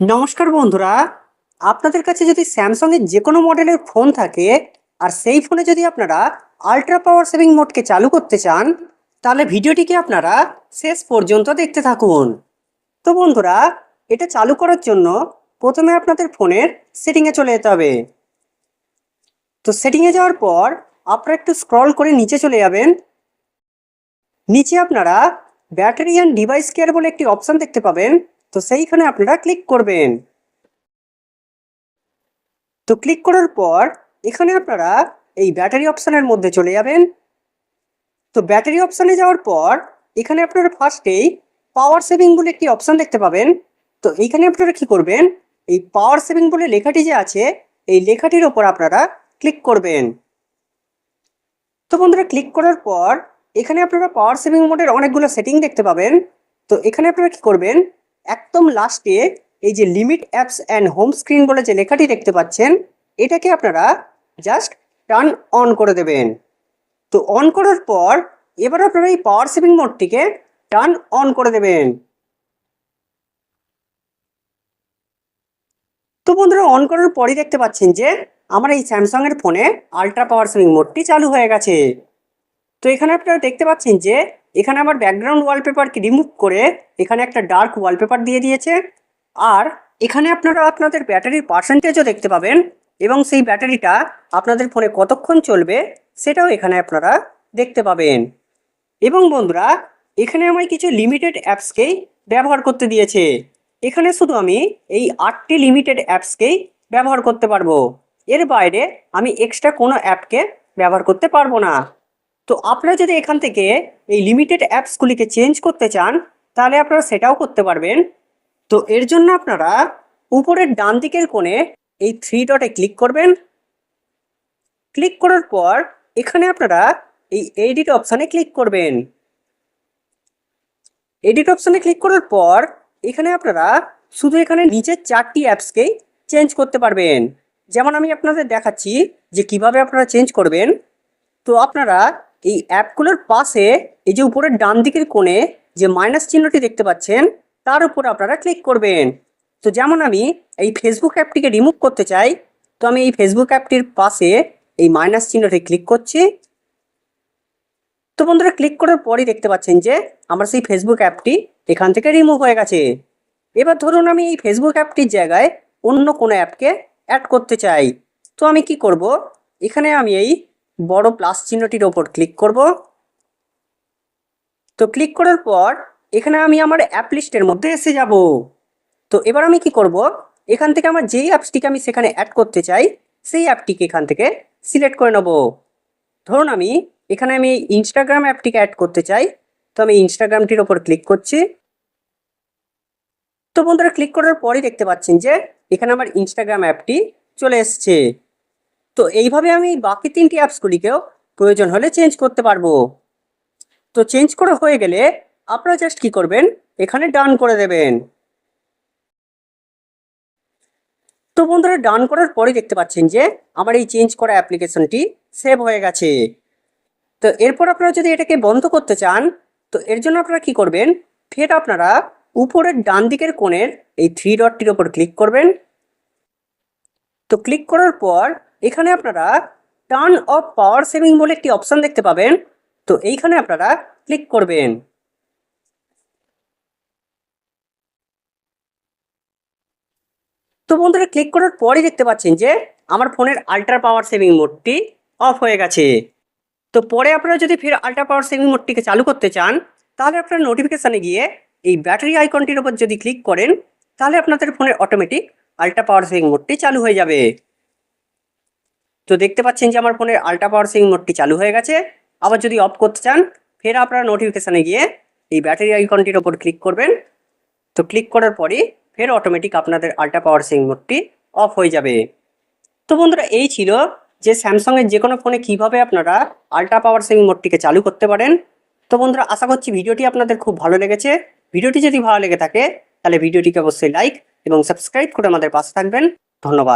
নমস্কার বন্ধুরা। আপনাদের কাছে যদি স্যামসাংয়ের যে কোনো মডেলের ফোন থাকে, আর সেই ফোনে যদি আপনারা আল্ট্রা পাওয়ার সেভিং মোডকে চালু করতে চান, তাহলে ভিডিওটিকে আপনারা শেষ পর্যন্ত দেখতে থাকুন। তো বন্ধুরা, এটা চালু করার জন্য প্রথমে আপনাদের ফোনের সেটিংয়ে চলে যেতে হবে। তো সেটিংয়ে যাওয়ার পর আপনারা একটু স্ক্রল করে নিচে চলে যাবেন। নিচে আপনারা ব্যাটারি অ্যান্ড ডিভাইস কেয়ার বলে একটি অপশান দেখতে পাবেন। তো সেইখানে আপনারা ক্লিক করবেন। তো ক্লিক করার পর এখানে আপনারা এই ব্যাটারি অপশানের মধ্যে চলে যাবেন। তো ব্যাটারি অপশানে যাওয়ার পর এখানে আপনারা ফার্স্টেই পাওয়ার সেভিং বলে একটি অপশান দেখতে পাবেন। তো এইখানে আপনারা কি করবেন? এই পাওয়ার সেভিং বলে লেখাটি যে আছে, এই লেখাটির ওপর আপনারা ক্লিক করবেন। তো বন্ধুরা ক্লিক করার পর এখানে আপনারা পাওয়ার সেভিং মোডের অনেকগুলো সেটিং দেখতে পাবেন। তো এখানে আপনারা কি করবেন? একদম লাস্টে এই যে limit apps and home screen বলে যে লেখাটি দেখতে পাচ্ছেন, এটাকে আপনারা জাস্ট টার্ন অন করে দেবেন। তো অন করার পর এবার আপনারা এই পাওয়ার সেভিং মোডটিকে টার্ন অন করে দেবেন। তো বন্ধুরা অন করার পরই দেখতে পাচ্ছেন যে আমার এই স্যামসাংয়ের ফোনে আলট্রা পাওয়ার সেভিং মোডটি চালু হয়ে গেছে। তো এখানে আপনারা দেখতে পাচ্ছেন যে এখানে আমার ব্যাকগ্রাউন্ড ওয়ালপেপারকে রিমুভ করে এখানে একটা ডার্ক ওয়ালপেপার দিয়ে দিয়েছে। আর এখানে আপনারা আপনাদের ব্যাটারির পার্সেন্টেজও দেখতে পাবেন এবং সেই ব্যাটারিটা আপনাদের ফোনে কতক্ষণ চলবে সেটাও এখানে আপনারা দেখতে পাবেন। এবং বন্ধুরা, এখানে আমায় কিছু লিমিটেড অ্যাপসকেই ব্যবহার করতে দিয়েছে। এখানে শুধু আমি এই আটটি লিমিটেড অ্যাপসকেই ব্যবহার করতে পারব। এর বাইরে আমি এক্সট্রা কোনো অ্যাপকে ব্যবহার করতে পারব না। তো আপনারা যদি এখান থেকে এই লিমিটেড অ্যাপসগুলিকে চেঞ্জ করতে চান, তাহলে আপনারা সেটাও করতে পারবেন। তো এর জন্য আপনারা উপরের ডান দিকের কোণে এই থ্রি ডটে ক্লিক করবেন। ক্লিক করার পর এখানে আপনারা এই এডিট অপশানে ক্লিক করবেন। এডিট অপশানে ক্লিক করার পর এখানে আপনারা শুধু এখানে নিচের চারটি অ্যাপসকেই চেঞ্জ করতে পারবেন। যেমন আমি আপনাদের দেখাচ্ছি যে কীভাবে আপনারা চেঞ্জ করবেন। তো আপনারা এই অ্যাপগুলোর পাশে এই যে উপরের ডান দিকের কোণে যে মাইনাস চিহ্নটি দেখতে পাচ্ছেন, তার উপর আপনারা ক্লিক করবেন। তো যেমন আমি এই ফেসবুক অ্যাপটিকে রিমুভ করতে চাই, তো আমি এই ফেসবুক অ্যাপটির পাশে এই মাইনাস চিহ্নটি ক্লিক করছি। তো বন্ধুরা ক্লিক করার পরই দেখতে পাচ্ছেন যে আমার সেই ফেসবুক অ্যাপটি এখান থেকে রিমুভ হয়ে গেছে। এবার ধরুন আমি এই ফেসবুক অ্যাপটির জায়গায় অন্য কোনো অ্যাপকে অ্যাড করতে চাই। তো আমি কি করব? এখানে আমি এই বড় প্লাস চিহ্নটির ওপর ক্লিক করব। তো ক্লিক করার পর এখানে আমি আমার অ্যাপ লিস্টের মধ্যে এসে যাব। তো এবার আমি কি করব? এখান থেকে আমার যেই অ্যাপসটিকে আমি সেখানে অ্যাড করতে চাই, সেই অ্যাপটিকে এখান থেকে সিলেক্ট করে নেব। ধরুন আমি এখানে আমি ইনস্টাগ্রাম অ্যাপটিকে অ্যাড করতে চাই, তো আমি ইনস্টাগ্রামটির ওপর ক্লিক করছি। তো বন্ধুরা ক্লিক করার পরই দেখতে পাচ্ছেন যে এখানে আমার ইনস্টাগ্রাম অ্যাপটি চলে এসছে। তো এইভাবে আমি বাকি তিনটি অ্যাপসগুলিকেও প্রয়োজন হলে চেঞ্জ করতে পারব। তো চেঞ্জ করা হয়ে গেলে আপনারা জাস্ট কি করবেন? এখানে ডান করে দেবেন। তো বন্ধুরা ডান করার পরে দেখতে পাচ্ছেন যে আমার এই চেঞ্জ করা অ্যাপ্লিকেশনটি সেভ হয়ে গেছে। তো এরপর আপনারা যদি এটাকে বন্ধ করতে চান, তো এর জন্য আপনারা কি করবেন? ফের আপনারা উপরের ডান দিকের কোণের এই থ্রি ডটটির ওপর ক্লিক করবেন। তো ক্লিক করার পর এখানে আপনারা টার্ন অফ পাওয়ার সেভিং বলে একটি অপশান দেখতে পাবেন। তো এইখানে আপনারা ক্লিক করবেন। তো বন্ধুরা ক্লিক করার পরই দেখতে পাচ্ছেন যে আমার ফোনের আল্ট্রা পাওয়ার সেভিং মোডটি অফ হয়ে গেছে। তো পরে আপনারা যদি ফের আল্ট্রা পাওয়ার সেভিং মোডটিকে চালু করতে চান, তাহলে আপনারা নোটিফিকেশানে গিয়ে এই ব্যাটারি আইকনটির ওপর যদি ক্লিক করেন, তাহলে আপনাদের ফোনের অটোমেটিক আল্ট্রা পাওয়ার সেভিং মোডটি চালু হয়ে যাবে। তো দেখতে পাচ্ছেন যে আমার ফোনের আল্ট্রা পাওয়ার সেভিং মোডটি চালু হয়ে গেছে। আবার যদি অফ করতে চান, ফের আপনারা নোটিফিকেশানে গিয়ে এই ব্যাটারি আইকনটির ওপর ক্লিক করবেন। তো ক্লিক করার পরই ফের অটোমেটিক আপনাদের আল্ট্রা পাওয়ার সেভিং মোডটি অফ হয়ে যাবে। তো বন্ধুরা, এই ছিল যে স্যামসংয়ের যে কোনো ফোনে কীভাবে আপনারা আল্ট্রা পাওয়ার সেভিং মোডটিকে চালু করতে পারেন। তো বন্ধুরা, আশা করছি ভিডিওটি আপনাদের খুব ভালো লেগেছে। ভিডিওটি যদি ভালো লেগে থাকে, তাহলে ভিডিওটিকে অবশ্যই লাইক এবং সাবস্ক্রাইব করে আমাদের পাশে থাকবেন। ধন্যবাদ।